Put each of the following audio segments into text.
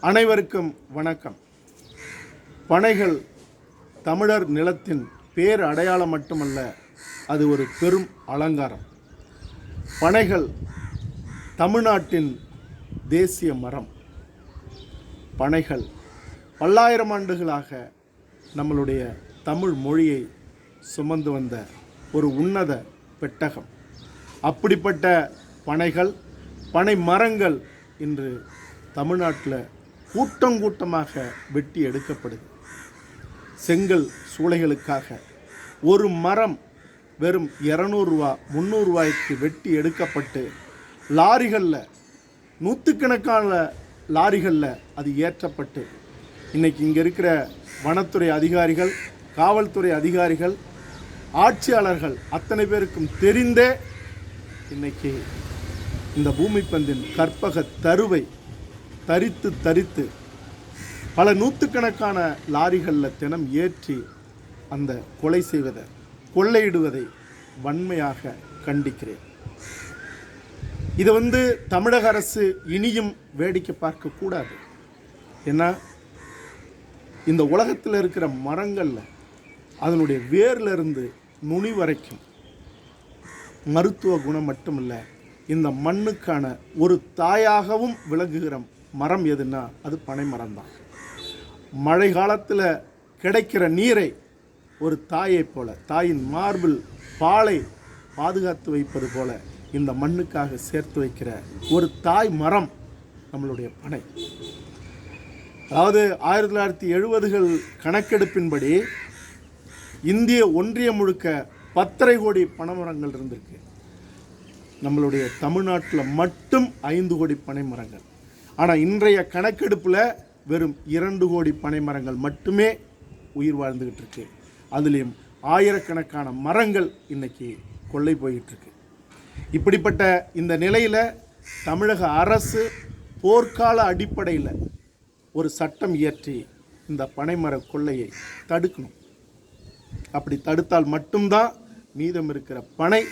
அனைவருக்கும் வணக்கம். பனைகள் தமிழர் நிலத்தின் பேர் அடையாளம் மட்டுமல்ல அது ஒரு பெரும் அலங்காரம். பனைகள் தமிழ்நாட்டின் தேசிய மரம். பனைகள் பல்லாயிரம் ஆண்டுகளாக நம்மளுடைய தமிழ் மொழியை சுமந்து வந்த ஒரு உன்னத பெட்டகம். அப்படிப்பட்ட பனைகள் பனை மரங்கள் இன்று தமிழ்நாட்டில் கூட்டம் கூட்டமாக வெட்டி எடுக்கப்படுது. செங்கல் சூளைகளுக்காக ஒரு மரம் வெறும் இரநூறுவா முந்நூறுரூவாய்க்கு வெட்டி எடுக்கப்பட்டு லாரிகளில் நூற்றுக்கணக்கான லாரிகளில் அது ஏற்றப்பட்டு. இன்னைக்கு இங்கே இருக்கிற வனத்துறை அதிகாரிகள் காவல்துறை அதிகாரிகள் ஆட்சியாளர்கள் அத்தனை பேருக்கும் தெரிந்தே இன்னைக்கு இந்த பூமிப்பந்தின் கற்பக தருவை தரித்து தரித்து பல நூற்றுக்கணக்கான லாரிகளில் தினம் ஏற்றி அந்த கொலை செய்வதை கொள்ளையிடுவதை வன்மையாக கண்டிக்கிறேன். இதை வந்து தமிழக அரசு இனியும் வேடிக்கை பார்க்கக்கூடாது ஏன்னா இந்த உலகத்தில் இருக்கிற மரங்களில் அதனுடைய வேர்லேருந்து நுனி வரைக்கும் மருத்துவ குணம் மட்டுமில்லை இந்த மண்ணுக்கான ஒரு தாயாகவும் விளங்குகிற மரம் எதுன்னா அது பனை மரம் தான் மழை காலத்தில் கிடைக்கிற நீரை ஒரு தாயைப் போல தாயின் மார்பிள் பாலை பாதுகாத்து வைப்பது போல இந்த மண்ணுக்காக சேர்த்து வைக்கிற ஒரு தாய் மரம் நம்மளுடைய பனை. அதாவது ஆயிரத்தி தொள்ளாயிரத்தி எழுபதுகள் கணக்கெடுப்பின்படி இந்திய ஒன்றியம் முழுக்க பத்தரை கோடி பனைமரங்கள் இருந்திருக்கு. நம்மளுடைய தமிழ்நாட்டில் மட்டும் ஐந்து கோடி பனை மரங்கள். ஆனால் இன்றைய கணக்கெடுப்பில் வெறும் இரண்டு கோடி பனை மரங்கள் மட்டுமே உயிர் வாழ்ந்துக்கிட்டு இருக்கு. அதுலேயும் ஆயிரக்கணக்கான மரங்கள் இன்னைக்கு கொள்ளை போய்கிட்டுருக்கு இப்படிப்பட்ட இந்த நிலையில் தமிழக அரசு போர்க்கால அடிப்படையில் ஒரு சட்டம் இயற்றி இந்த பனைமர கொள்ளையை தடுக்கணும். அப்படி தடுத்தால் மட்டும்தான் மீதம் இருக்கிற பனை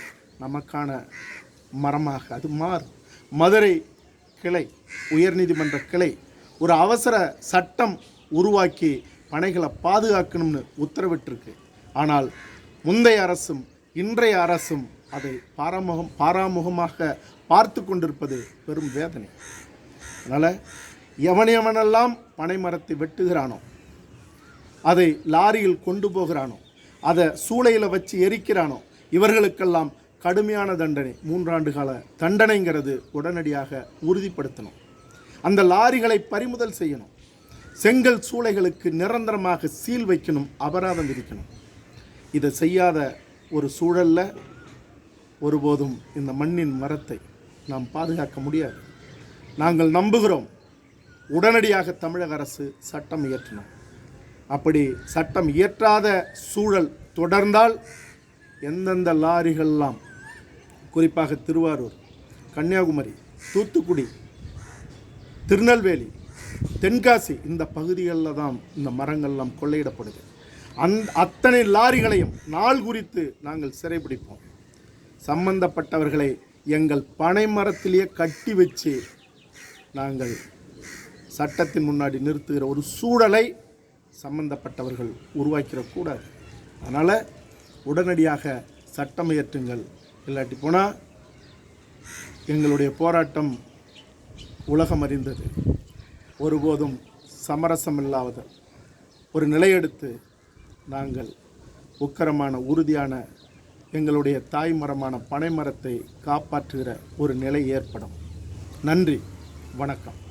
நமக்கான மரமாக அது மாறும். மதுரை கிளை உயர்நீதிமன்ற கிளை ஒரு அவசர சட்டம் உருவாக்கி பனைகளை பாதுகாக்கணும்னு உத்தரவிட்டிருக்கு. ஆனால் முந்தைய அரசும் இன்றைய அரசும் அதை பாராமுகம் பாராமுகமாக பார்த்து கொண்டிருப்பது பெரும் வேதனை. அதனால் எவன் எவனெல்லாம் பனை மரத்தை வெட்டுகிறானோ அதை லாரியில் கொண்டு போகிறானோ அதை சூளையில் வச்சு எரிக்கிறானோ இவர்களுக்கெல்லாம் கடுமையான தண்டனை மூன்றாண்டு கால தண்டனைங்கிறது உடனடியாக உறுதிப்படுத்தணும். அந்த லாரிகளை பறிமுதல் செய்யணும். செங்கல் சூளைகளுக்கு நிரந்தரமாக சீல் வைக்கணும் அபராதம் விதிக்கணும். இதை செய்யாத ஒரு சூழல்ல ஒருபோதும் இந்த மண்ணின் மரத்தை நாம் பாதுகாக்க முடியாது. நாங்கள் நம்புகிறோம் உடனடியாக தமிழக அரசு சட்டம் இயற்றணும். அப்படி சட்டம் இயற்றாத சூழல் தொடர்ந்தால் எந்தெந்த லாரிகள்லாம் குறிப்பாக திருவாரூர் கன்னியாகுமரி தூத்துக்குடி திருநெல்வேலி தென்காசி இந்த பகுதிகளில் தான் இந்த மரங்கள்லாம் கொள்ளையிடப்படுது. அந் அத்தனை லாரிகளையும் நாள் குறித்து நாங்கள் சிறைபிடிப்போம். சம்பந்தப்பட்டவர்களை எங்கள் பனை மரத்திலேயே கட்டி வச்சு நாங்கள் சட்டத்தின் முன்னாடி நிறுத்துகிற ஒரு சூழலை சம்பந்தப்பட்டவர்கள் உருவாக்கிடக்கூடாது. அதனால் உடனடியாக சட்டம் இயற்றுங்கள். இல்லாட்டி போனால் எங்களுடைய போராட்டம் உலகம் அறிந்தது. ஒருபோதும் சமரசம் இல்லாத ஒரு நிலையெடுத்து நாங்கள் உக்கரமான உறுதியான எங்களுடைய தாய் மரமான பனை மரத்தை காப்பாற்றுகிற ஒரு நிலை ஏற்படும். நன்றி. வணக்கம்.